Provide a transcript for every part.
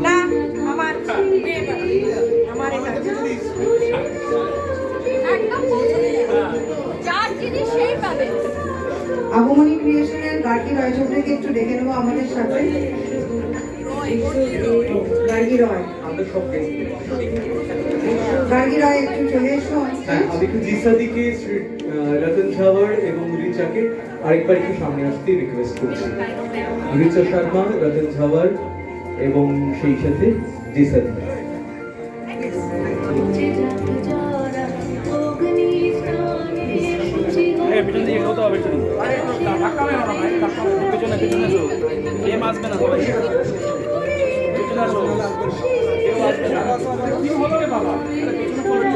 না আমার। আমার আগমনী ক্রিয়েশনের গার্গী রয় চৌধুরীকে একটু ডেকে নেব আমাদের সাথে। গার্গী রয়। গার্গী রয়। একটু চলে এসো। হ্যাঁ আমি একটু আহ, রতন ঝাওয়ার এবং রিচাকে আরেকবার একটু সামনে আসতে রিকোয়েস্ট করছি। রিচা শর্মা রতন ঝাওয়ার এবং সেই সাথে জিসাদি এ পিছন দিকে হবে একটু কেউ আসবে না সবাই। পিছনে আসো কেউ আসবে না। কি হবে রে বাবা। পিছনে পড়ে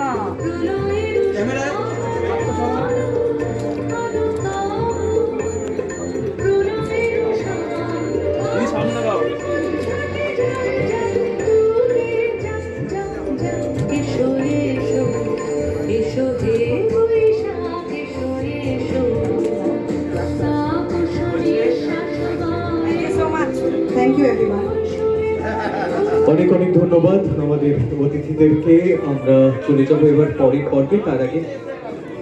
না। ক্যামেরায় ধন্যবাদ আমাদের অতিথিদেরকে। আমরা চলে যাব এবার পরের পর্বে। তার আগে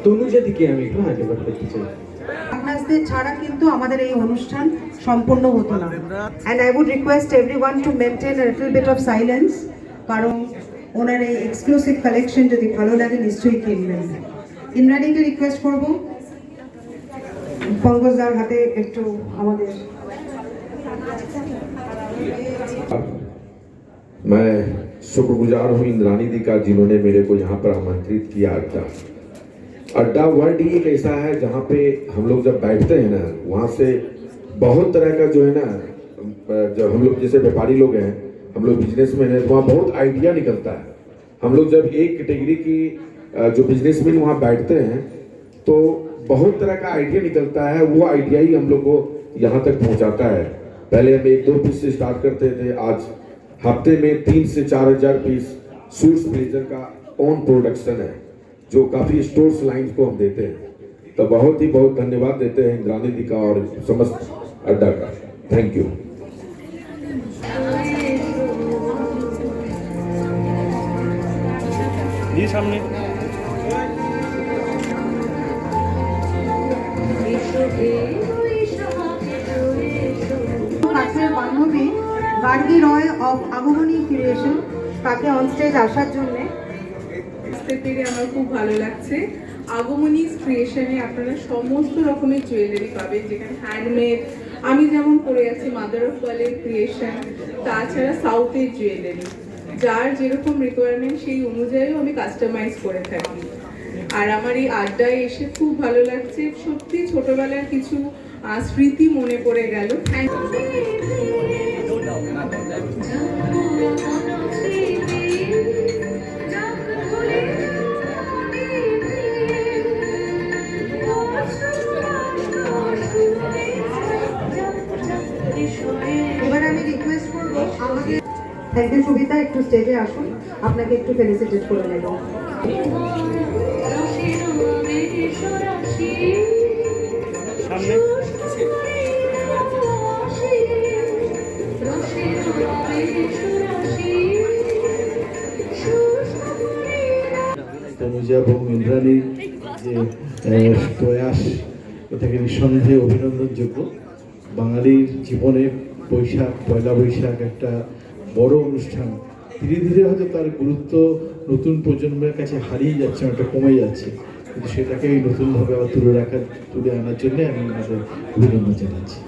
তনুজাদিকে আমি একটু হ্যান্ড ওভার করতে চাই। আপনাদের ছাড়া কিন্তু আমাদের এই অনুষ্ঠান সম্পূর্ণ হতো না। And I would request every one to maintain little bit of silence কারণ ওনার এই এক্সক্লুসিভ কালেকশন যদি ভালো লাগে, নিশ্চয়ই কিনবেন। ইমরানিকে রিকোয়েস্ট করব। পঙ্কজদার হাতে একটু আমাদের मैं शुक्रगुजार हूँ इंद्रानी दी का, जिन्होंने मेरे को यहाँ पर आमंत्रित किया अड्डा अड्डा वर्ड ही एक ऐसा है जहाँ पे हम लोग जब बैठते हैं ना, वहाँ से बहुत तरह का जो है ना, जब हम लोग जैसे व्यापारी लोग हैं, हम लोग बिजनेसमैन हैं तो वहाँ बहुत आइडिया निकलता है। हम लोग जब एक कैटेगरी की जो बिजनेसमैन वहाँ बैठते हैं तो बहुत तरह का आइडिया निकलता है, वो आइडिया ही हम लोग को यहाँ तक पहुँचाता है। पहले हम एक दो पीस से स्टार्ट करते थे, आज हफ़्ते में तीन से चार हज़ार पीस स्वीट्स ब्लेजर का ओन प्रोडक्शन है, जो काफ़ी स्टोर्स लाइन को हम देते हैं। तो बहुत ही बहुत धन्यवाद देते हैं इंद्रानी जी का और समस्त अड्डा का। थैंक यू जी, सामने। গার্গী রয় অফ আগমনী ক্রিয়েশন, তাকে অন স্টেজ আসার জন্যে। আসতে পেরে আমার খুব ভালো লাগছে। আগমনী ক্রিয়েশনে আপনারা সমস্ত রকমের জুয়েলারি পাবেন, যেখানে হ্যান্ডমেড আমি যেমন পরে আছি মাদার অফ ওয়ালের ক্রিয়েশন তাছাড়া সাউথের জুয়েলারি যার যেরকম রিকোয়ারমেন্ট সেই অনুযায়ীও আমি কাস্টমাইজ করে থাকি। আর আমার এই আড্ডায় এসে খুব ভালো লাগছে। সত্যি ছোটবেলার কিছু স্মৃতি মনে পড়ে গেল। থ্যাংক এবার আমি রিকোয়েস্ট করব আমাদের থ্যাংক সুবিধা, একটু স্টেজে আসুন, আপনাকে একটু ফেলিসিটেট করে নেব। সামনে। তনুজা এবং ইন্দ্রাণীর যে প্রয়াস, এটাকে নিঃসন্দেহে অভিনন্দনযোগ্য। বাঙালির জীবনের বৈশাখ, পয়লা বৈশাখ একটা বড় অনুষ্ঠান। ধীরে ধীরে হয়তো তার গুরুত্ব নতুন প্রজন্মের কাছে হারিয়ে যাচ্ছে, অনেকটা কমে যাচ্ছে। কিন্তু সেটাকে এই নতুনভাবে আবার তুলে রাখার, তুলে আনার জন্য আমি আমাদের অভিনন্দন জানাচ্ছি।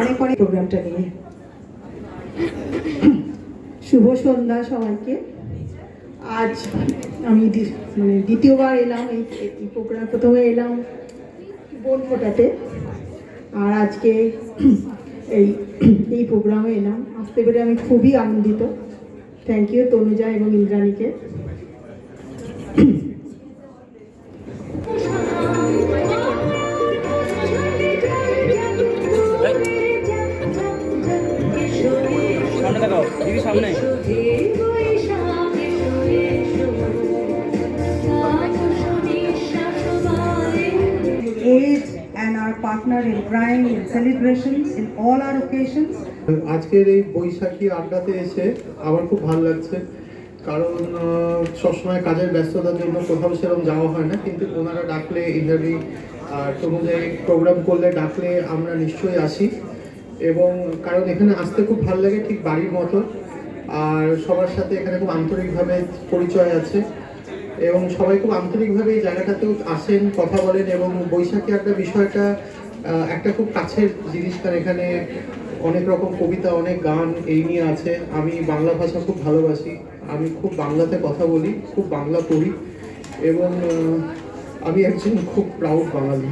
অনেক অনেক প্রোগ্রামটা নিয়ে। শুভ সন্ধ্যা সবাইকে। আজ আমি মানে দ্বিতীয়বার এলাম, এই প্রোগ্রাম প্রথমে এলাম বোন ফোটাতে আর আজকে এই এই প্রোগ্রামে এলাম। আসতে পেরে আমি খুবই আনন্দিত। থ্যাংক ইউ তনুজা এবং ইন্দ্রাণীকে। partner in crime in celebrations in all our occasions. আজকের এই বৈশাখী আড্ডাতে এসে আমার খুব ভালো লাগছে। কারণ সবসময় কাজের ব্যস্ততার জন্য কোথাও সেরকম যাওয়া হয় না, কিন্তু ওনারা ডাকলে ইন্টারভিউ আর অনুযায়ী প্রোগ্রাম করলে ডাকলে আমরা নিশ্চয়ই আসি। এবং কারণ এখানে আসতে খুব ভালো লাগে ঠিক বাড়ির মতো, আর সবার সাথে এখানে খুব আন্তরিকভাবে পরিচয় আছে। এবং সবাই খুব আন্তরিকভাবে এই জায়গাটাতেও আসেন, কথা বলেন, এবং বৈশাখী একটা বিষয়টা একটা খুব কাছের জিনিস তার এখানে অনেক রকম কবিতা, অনেক গান এই নিয়ে আছে। আমি বাংলা ভাষা খুব ভালোবাসি। আমি খুব বাংলাতে কথা বলি, খুব বাংলা পড়ি। এবং আমি একজন খুব প্রাউড বাঙালি।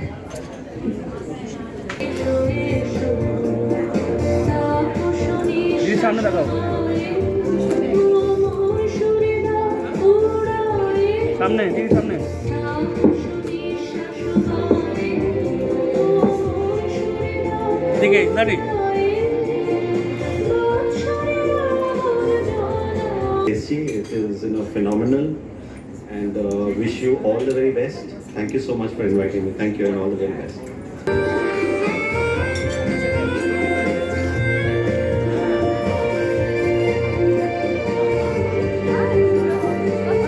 সামনে দেখাও। সামনে সামনে। এদিকে দাঁড়ি Tasty, it is you know, phenomenal and uh, wish you all the very best. Thank you so much for inviting me. Thank you and all the very best.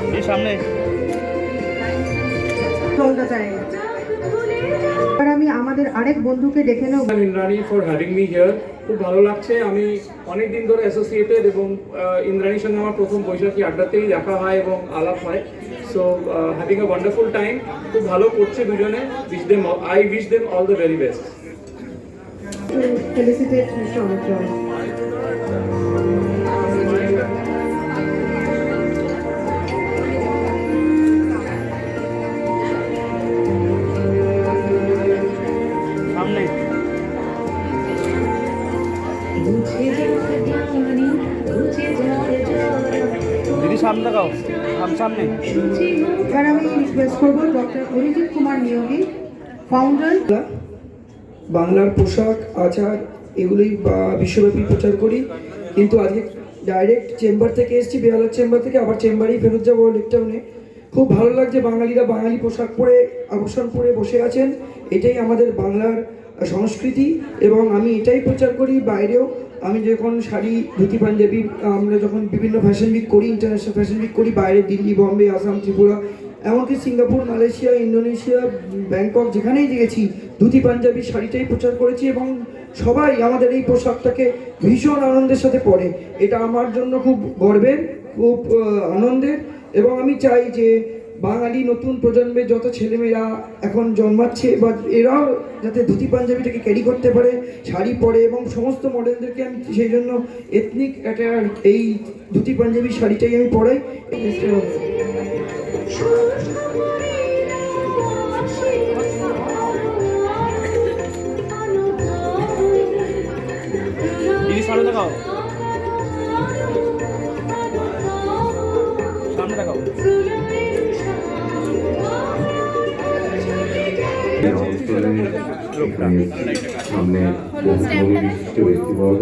দিদির সামনে আমাদের আরেক বন্ধুকে ডেকে নেব Indrani for having me here here. খুব ভালো লাগছে। আমি অনেক দিন ধরে অ্যাসোসিয়েটেড এবং ইন্দ্রাণীর সঙ্গে আমার প্রথম বৈশাখী আড্ডাতেই দেখা হয় এবং আলাপ হয়। So having a wonderful time খুব ভালো করছে দুজনে। Wish them I wish them all the very best to felicitate Mr. দিদি সামনে দেখাও। সাম- সামনে। এবার আমি রিকোয়েস্ট করব ডক্টর অরিজিৎ কুমার নিয়োগী ফাউন্ডার বাংলার পোশাক আচার এগুলোই বা- বিশ্বব্যাপী প্রচার করি। কিন্তু আজকে ডাইরেক্ট চেম্বার থেকে এসেছি বেহালার চেম্বার থেকে আবার চেম্বারেই ফেরত যাব লেকটাউনে খুব ভালো লাগছে বাঙালিরা বাঙালি পোশাক পরে আভূষণ পরে বসে আছেন। এটাই আমাদের বাংলার সংস্কৃতি এবং আমি এটাই প্রচার করি। বাইরেও আমি যখন শাড়ি ধুতি, পাঞ্জাবি, আমরা যখন বিভিন্ন ফ্যাশন উইক করি ইন্টারন্যাশনাল ফ্যাশন উইক করি, বাইরে দিল্লি, বম্বে, আসাম, ত্রিপুরা, এমনকি সিঙ্গাপুর, মালয়েশিয়া, ইন্দোনেশিয়া, ব্যাংকক, যেখানেই গেছি ধুতি, পাঞ্জাবি, শাড়িটাই প্রচার করেছি এবং সবাই আমাদের এই পোশাকটাকে ভীষণ আনন্দের সাথে পরে। এটা আমার জন্য খুব গর্বের, খুব আনন্দের এবং আমি চাই যে বাঙালি নতুন প্রজন্মের যত ছেলেমেয়েরা এখন জন্মাচ্ছে বা এরাও যাতে ধুতি পাঞ্জাবিটাকে ক্যারি করতে পারে, শাড়ি পরে এবং সমস্ত মডেলদেরকে আমি সেই জন্য এথনিক একটা এই ধুতি পাঞ্জাবি শাড়িটাই আমি পরাই দিদি সামনে বহু বিশিষ্ট ব্যক্তিবর্গ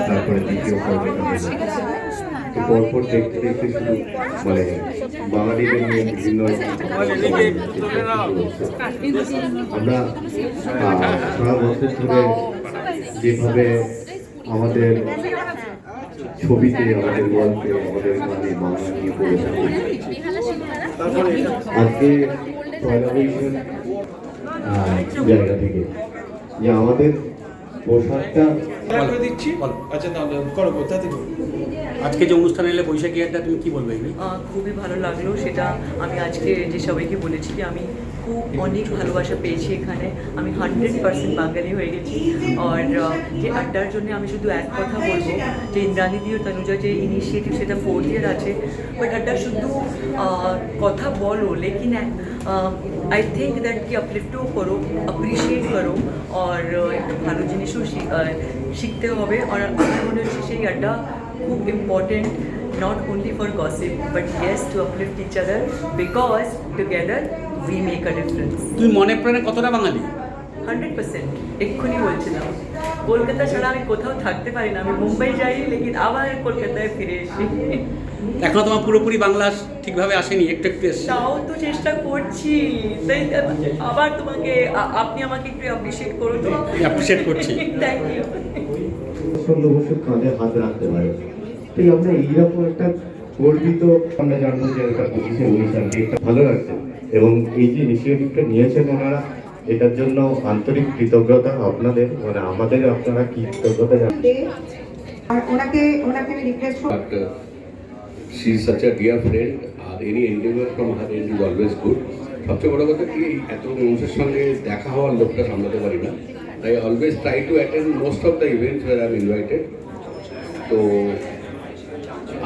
তারপরে দ্বিতীয় পরপর দেখতে দেখতে শুধু মানে বাঙালিদের নিয়ে বিভিন্ন আমরা সারা বছর ধরে যেভাবে আমাদের ছবিতে আমাদের গল্পে আমাদের গানে বাংলা নিয়ে পড়ে থাকি আজকে পয়লা বৈশাখ জায়গা থেকে। যে আমাদের পোশাকটা দিচ্ছি। আচ্ছা তাহলে করো কোথাতে আজকে যে অনুষ্ঠানে এলে বৈশাখী আড্ডা তুমি কি বলবে খুবই ভালো লাগল সেটা আমি আজকে যে সবাইকে বলেছি যে আমি খুব অনেক ভালোবাসা পেয়েছি এখানে। আমি হান্ড্রেড পার্সেন্ট বাঙালি হয়ে গেছি। আর যে আড্ডার জন্য আমি শুধু এক কথা বলব যে ইন্দ্রাণী দিও তনুজা যে ইনিশিয়েটিভ সেটা ফোর্থ ইয়ার আছে বাট আড্ডা শুধু কথা বলো লেকিন আই থিঙ্ক দ্যাট কি আপলিফ্টও করো অ্যাপ্রিসিয়েট করো আর একটু ভালো জিনিসও শিখতে হবে আর আমার মনে হচ্ছে সেই আড্ডা খুব important not only for gossip but yes to uplift each other because together we make a difference. তুমি মনে প্রাণে কতটা বাঙালি? হান্ড্রেড পার্সেন্ট এক্ষুনি বলছিলাম। কলকাতা ছাড়া আমি কোথাও থাকতে পারি না। আমি মুম্বাই যাই লেকিন আবার কলকাতায় ফিরে এসি। এখনও তোমার পুরোপুরি বাংলা ঠিকভাবে আসেনি একটু একটু তাও তো চেষ্টা করছি। তাই আবার তোমাকে আপনি আমাকে একটু অ্যাপ্রিসিয়েট করুন। অ্যাপ্রিসিয়েট করছি। থ্যাংক ইউ কাঁধে হাত রাখতে পারে। তো আমরা এইরকম একটা গর্বিত আমরা জানব যে একটা পঁচিশে অনুষ্ঠানটি একটা ভালো লাগছে। এবং এই যে ইনিশিয়েটিভটা নিয়েছেন ওনারা এটার জন্য আন্তরিক কৃতজ্ঞতা আপনাদের মানে আমাদের আপনারা কি কৃতজ্ঞতা জানান আর ওনাকে ওনাকে আমি request uh, she is such a dear friend R any endeavour from her and is always good সবচেয়ে বড় কথা কি এত মানুষের সঙ্গে দেখা হওয়ার লোকটা সামলাতে পারি না। তাই always try to attend most of the events where I am invited তো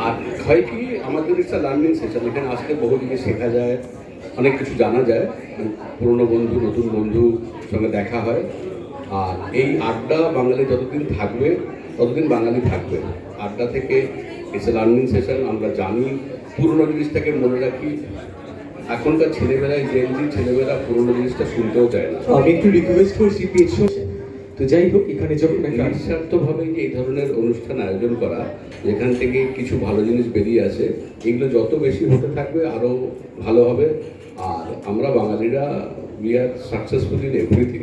আর হয় কি আমাদের একটা লার্নিং সেশন এখানে আসলে বহু জিনিস শেখা যায়। অনেক কিছু জানা যায়। পুরনো বন্ধু, নতুন বন্ধু সঙ্গে দেখা হয়। আর এই আড্ডা বাঙালি যতদিন থাকবে, ততদিন বাঙালি থাকবে। আড্ডা থেকে এসে লার্নিং সেশন আমরা জানি। পুরনো জিনিসটাকে মনে রাখি। এখনকার ছেলেবেলায় জেনজি ছেলেবেলা পুরনো জিনিসটা শুনতেও চায় না। আমি একটু রিকোয়েস্ট করছি, পেছন তো যাই হোক এখানে যখন একটা নিঃস্বার্থভাবে এই ধরনের অনুষ্ঠান আয়োজন করা যেখান থেকে কিছু ভালো জিনিস বেরিয়ে আসে এগুলো যত বেশি হতে থাকবে আরও ভালো হবে। আর আমরা বাঙালিরা we are successful in everything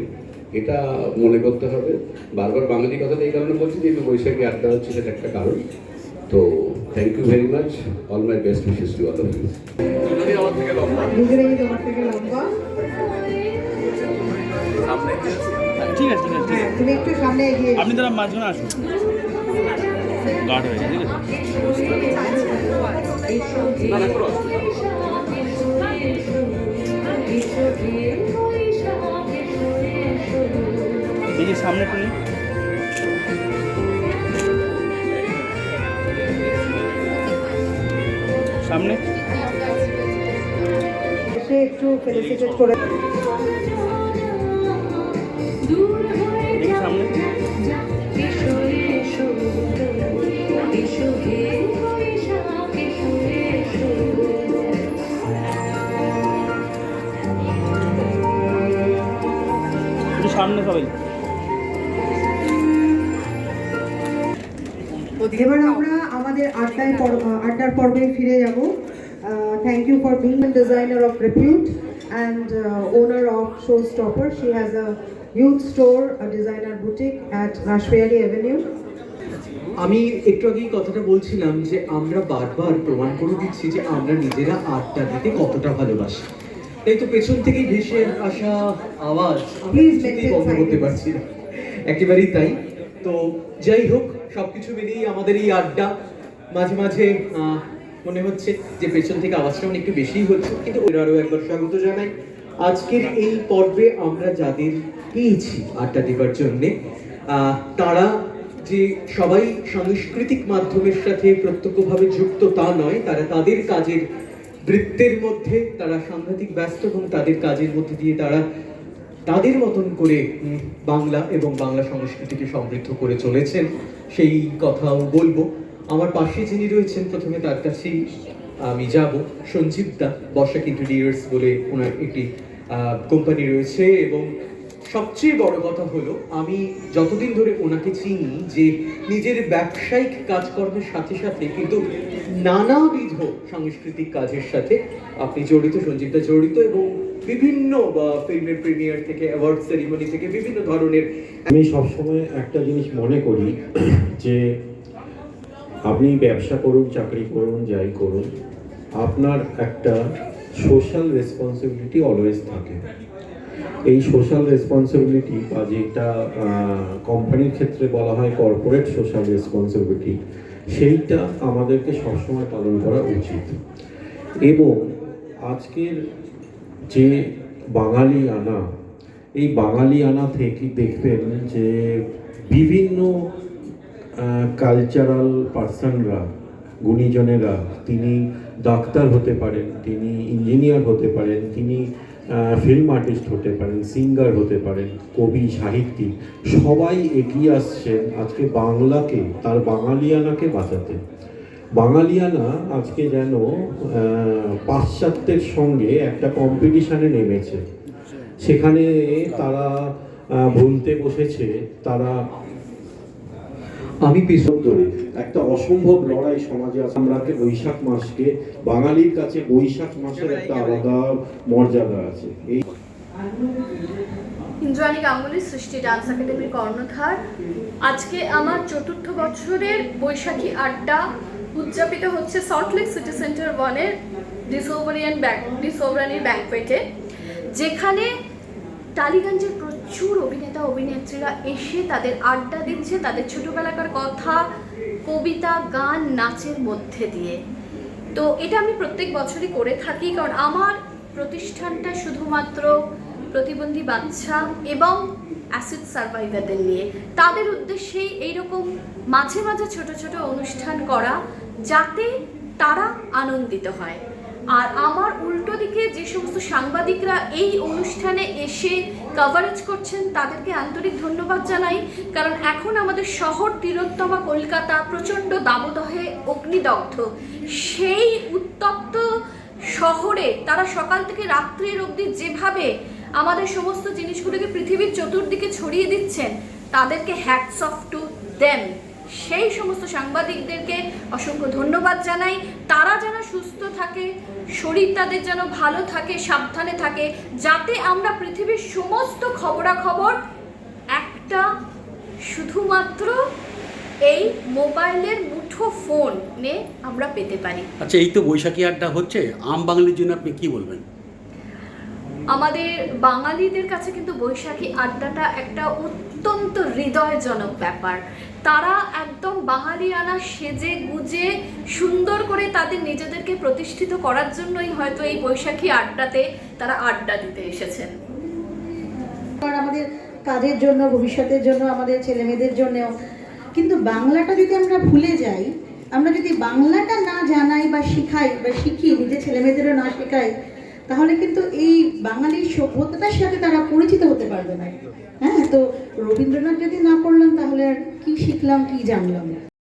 এটা মনে করতে হবে। বারবার বাঙালি কথাটা এই কারণে বলছি যে বৈশাখী আড্ডা হচ্ছে সেটা একটা কারণ। তো thank you very much all my best wishes to all of you তোমার থেকে লম্বা। ঠিক আছে ঠিক আছে ঠিক হ্যাঁ তুমি একটু সামনে এগিয়ে। আপনি তারা মাঝখানে আসুন গার্ড হয়ে ঠিক আছে দেখি সামনে নিই। সামনে একটু ফেলিসিটেট করে সামনে। সামনে সবাই। এবার আমরা আমাদের আড্ডায় আড্ডার পর্বে ফিরে যাব। Thank you for being designer of repute and owner of showstopper she has a youth store designer boutique at Rashbehari avenue আমি একটু আগেই কথাটা বলছিলাম যে আমরা বারবার প্রমাণ করে দিচ্ছি যে আমরা নিজেরা আড্ডা দিতে কতটা ভালোবাসি। তাই তো পেছন থেকেই ভেসে আসা আওয়াজ আমি বন্ধ করতে পারছি না। একেবারেই তাই। তো যাই হোক সবকিছু মিলিয়েই আমাদের এই আড্ডা মাঝে মাঝে মনে হচ্ছে যে পেছন থেকে আওয়াজটা অনেক একটু বেশিই হচ্ছে। কিন্তু ওরা আরও একবার স্বাগত জানাই। আজকের এই পর্বে আমরা যাদের পেয়েছি আড্ডা দেবার জন্যে। তারা যে সবাই সাংস্কৃতিক মাধ্যমের সাথে প্রত্যক্ষভাবে যুক্ত তা নয়, তারা তাদের কাজের বৃত্তের মধ্যে, তারা সাংঘাতিক ব্যস্ত এবং তাদের কাজের মধ্যে দিয়ে তারা তাদের মতন করে বাংলা এবং বাংলা সংস্কৃতিকে সমৃদ্ধ করে চলেছেন, সেই কথাও বলব। আমার পাশে যিনি রয়েছেন, প্রথমে তার কাছেই আমি যাব, সঞ্জীব দা, বর্ষা ইন্টেরিয়ার্স বলে ওনার একটি কোম্পানি রয়েছে এবং সবচেয়ে বড় কথা হলো, আমি যতদিন ধরে ওনাকে চিনি যে নিজের ব্যবসায়িক কাজকর্মের সাথে সাথে কিন্তু নানাবিধ সাংস্কৃতিক কাজের সাথে আপনি জড়িত সঞ্জীবদা জড়িত এবং বিভিন্ন ফিল্মের প্রিমিয়ার থেকে, অ্যাওয়ার্ড সেরিমনি থেকে বিভিন্ন ধরনের আমি সবসময় একটা জিনিস মনে করি যে আপনি ব্যবসা করুন, চাকরি করুন, যাই করুন, আপনার একটা সোশ্যাল রেসপন্সিবিলিটি অলওয়েজ থাকে। এই সোশ্যাল রেসপন্সিবিলিটি বা যেটা কোম্পানির ক্ষেত্রে বলা হয় কর্পোরেট সোশ্যাল রেসপন্সিবিলিটি সেইটা আমাদেরকে সবসময় পালন করা উচিত। এবং আজকের যে বাঙালি আনা, এই বাঙালি আনা থেকে দেখবেন যে বিভিন্ন কালচারাল পার্সনরা গুণীজনেরা, তিনি ডাক্তার হতে পারেন, তিনি ইঞ্জিনিয়ার হতে পারেন, তিনি ফিল্ম আর্টিস্ট হতে পারেন সিঙ্গার হতে পারেন, কবি, সাহিত্যিক, সবাই এগিয়ে আসছেন আজকে বাংলাকে, তার বাঙালিয়ানাকে বাঁচাতে। বাঙালিয়ানা আজকে যেন পাশ্চাত্যের সঙ্গে একটা কম্পিটিশানে নেমেছে। সেখানে তারা ভুলতে বসেছে, তারা আমি পিছন ধরে। একটা অসম্ভব লড়াই সমাজে আছে। আমরা বৈশাখ মাসকে, বাঙালির কাছে বৈশাখ মাসের একটা আলাদা মর্যাদা আছে। এই ইন্দ্রাণী গাঙ্গুলি সৃষ্টি, ডান্স একাডেমির কর্ণধার। আজকে আমার চতুর্থ বছরের বৈশাখী আড্ডা উদযাপিত হচ্ছে সল্টলেক সিটি সেন্টার ওয়ানের ডিসোভারিয়ান ব্যাংক ডিসোভারানির ব্যাংকোয়েটে যেখানে টালিগঞ্জের প্রচুর অভিনেতা, অভিনেত্রীরা এসে তাদের আড্ডা দিচ্ছে, তাদের ছোটবেলাকার কথা কবিতা, গান, নাচের মধ্যে দিয়ে। তো এটা আমি প্রত্যেক বছরই করে থাকি কারণ আমার প্রতিষ্ঠানটা শুধুমাত্র প্রতিবন্ধী বাচ্চা এবং অ্যাসিড সার্ভাইভারদের নিয়ে। তাদের উদ্দেশ্যেই এইরকম মাঝে মাঝে ছোট ছোট অনুষ্ঠান করা যাতে তারা আনন্দিত হয়। আর আমার উল্টো দিকে যে সমস্ত সাংবাদিকরা এই অনুষ্ঠানে এসে কভারেজ করছেন, তাদেরকে আন্তরিক ধন্যবাদ জানাই। কারণ এখন আমাদের শহর তীরোত্তমা কলকাতা প্রচণ্ড দাবদহে অগ্নিদগ্ধ। সেই উত্তপ্ত শহরে তারা সকাল থেকে রাত্রির অবধি যেভাবে আমাদের সমস্ত জিনিসগুলোকে পৃথিবীর চতুর্দিকে ছড়িয়ে দিচ্ছেন, তাদেরকে হ্যাটস অফ টু দেম সেই সমস্ত সাংবাদিকদেরকে অসংখ্য ধন্যবাদ জানাই। তারা যেন সুস্থ থাকে শরীর তাদের যেন ভালো থাকে সাবধানে থাকে যাতে আমরা পৃথিবীর সমস্ত খবরাখবর একটা শুধুমাত্র এই মোবাইলের মুঠো ফোনে আমরা পেতে পারি। আচ্ছা এই তো বৈশাখী আড্ডা হচ্ছে। আম বাঙালির জন্য আপনি কি বলবেন? আমাদের বাঙালিদের কাছে কিন্তু বৈশাখী আড্ডাটা একটা অত্যন্ত হৃদয়জনক ব্যাপার। তারা একদম বাঙালিয়ানা সেজে গুজে সুন্দর করে তাদের নিজেদেরকে প্রতিষ্ঠিত করার জন্যই হয়তো এই বৈশাখী আড্ডাতে তারা আড্ডা দিতে এসেছেন। আমাদের কাজের জন্য, ভবিষ্যতের জন্য, আমাদের ছেলে মেয়েদের জন্যও। কিন্তু বাংলাটা যদি আমরা ভুলে যাই, আমরা যদি বাংলাটা না জানাই বা শিখাই বা শিখি নিজের ছেলে মেয়েদেরও না শেখাই তাহলে কিন্তু এই বাঙালির সভ্যতার সাথে তারা পরিচিত হতে পারবে না। হ্যাঁ তো রবীন্দ্রনাথ যদি না পড়লাম তাহলে আর কি শিখলাম, কি জানলাম?